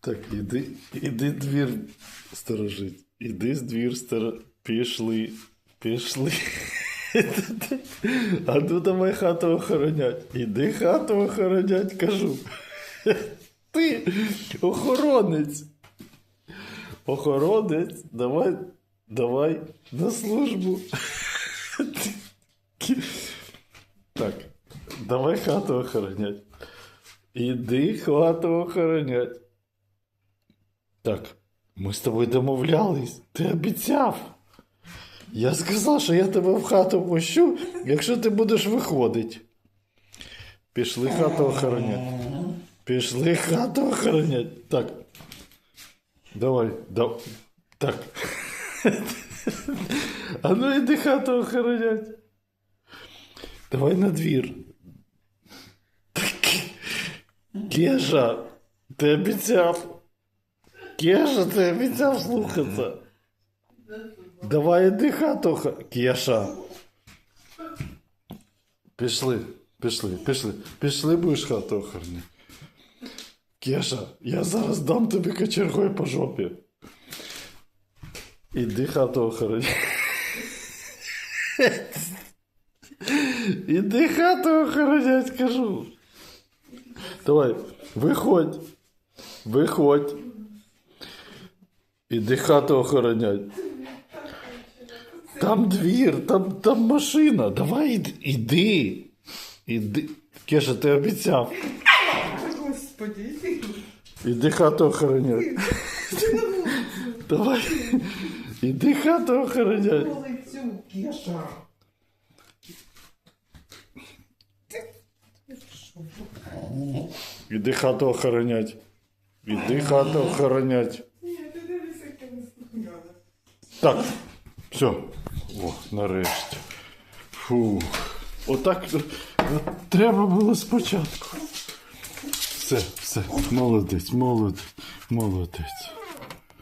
Так, іди, іди двір сторожить. Іди з двір стор... Пішли. Пішли. А ну давай хату охоронять. Іди хату охоронять, кажу. Ти охоронець. Охоронець, давай, давай на службу. Так, давай хату охоронять. Іди хату охоронять. Так, ми з тобою домовлялись. Ти обіцяв. Я сказав, що я тебе в хату пущу, якщо ти будеш виходити. Пішли хату охоронять. Пішли хату охоронять. Так. Давай, дав. Так. А ну іди хату охоронять. Давай на двір. Так. Кеша, ти обіцяв. Кеша, ти обіцяв слухатися. Давай іди хату. охо- Кеша. Пішли, пішли, пішли. Пішли будеш хату охороняти. Кеша, я зараз дам тобі кочергою по жопі. Іди хату охороняй. Іди хату охоронять, кажу. Давай, виходь. Виходь. Іди хату охоронять. Там двір, там, там машина. Давай іди. Іди. Іди. Кеша, ти обіцяв. Господи, Іди хату охоронять. Давай. Іди хату охоронять. Кеша. Іди хату охоронять. Іди хату охоронять. Так, все. О, нарешті. Фу. Отак треба було спочатку. Все, все, молодець, молодець, молодець.